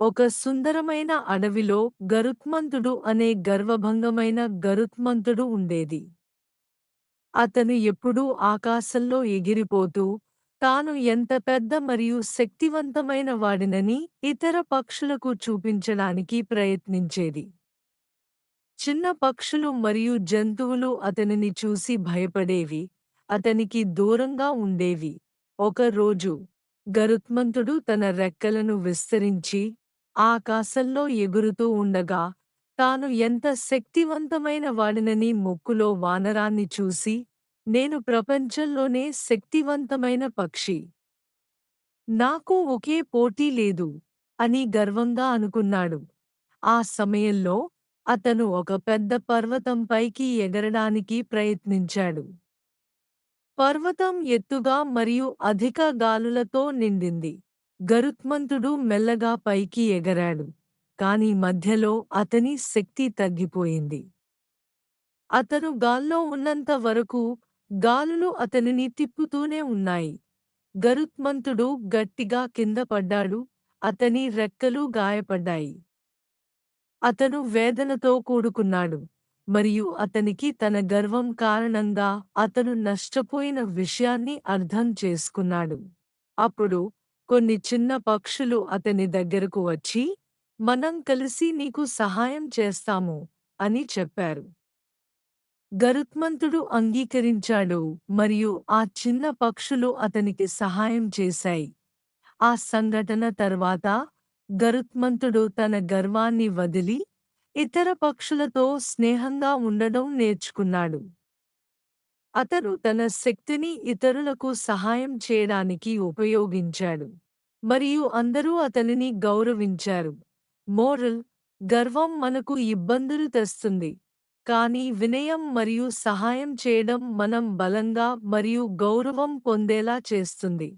ఒక సుందరమైన అడవిలో గరుత్మంతుడు అనే గర్వభంగమైన గరుత్మంతుడు ఉండేది. అతను ఎప్పుడూ ఆకాశంలో ఎగిరిపోతూ తాను ఎంత పెద్ద మరియు శక్తివంతమైన వాడినని ఇతర పక్షులకు చూపించడానికి ప్రయత్నించేది. చిన్న పక్షులు మరియు జంతువులు అతనిని చూసి భయపడేవి అతనికి దూరంగా ఉండేవి. ఒక రోజు గరుత్మంతుడు తన రెక్కలను విస్తరించి ఆకాశంలో ఎగురుతూ ఉండగా తాను ఎంత శక్తివంతమైన వాడినని ముక్కులో వానరాన్ని చూసి నేను ప్రపంచంలోనే శక్తివంతమైన పక్షి. నాకు ఒకే పోటీ లేదు అని గర్వంగా అనుకున్నాడు. ఆ సమయంలో అతను ఒక పెద్ద పర్వతంపైకి ఎగరడానికి ప్రయత్నించాడు. పర్వతం ఎత్తుగా మరియు అధిక గాలులతో నిండింది. గరుత్మంతుడు మెల్లగా పైకి ఎగరాడు. కాని మధ్యలో అతని శక్తి తగ్గిపోయింది. అతను గాల్లో ఉన్నంత వరకు గాలులు అతనిని తిప్పుతూనే ఉన్నాయి. గరుత్మంతుడు గట్టిగా కింద పడ్డాడు. అతని రెక్కలు గాయపడ్డాయి. అతను వేదనతో కూడుకున్నాడు. మరియు అతనికి తన గర్వం కారణంగా అతను నష్టపోయిన విషయాన్ని అర్థం చేసుకున్నాడు. అప్పుడు కొన్ని చిన్న పక్షులు అతని దగ్గరకు వచ్చి మనం కలిసి నీకు సహాయం చేస్తాము అని చెప్పారు. గరుత్మంతుడు అంగీకరించాడు మరియు ఆ చిన్న పక్షులు అతనికి సహాయం చేశాయి. ఆ సంఘటన తర్వాత గరుత్మంతుడు తన గర్వాన్ని వదిలి ఇతర పక్షులతో స్నేహంగా ఉండడం నేర్చుకున్నాడు. అతను తన శక్తిని ఇతరులకు సహాయం చేయడానికి ఉపయోగించాడు. మరియు అందరూ అతనిని గౌరవించారు. మోరల్ గర్వం మనకు ఇబ్బందులు తెస్తుంది. కానీ వినయం మరియు సహాయం చేయడం మనం బలంగా మరియు గౌరవం పొందేలా చేస్తుంది.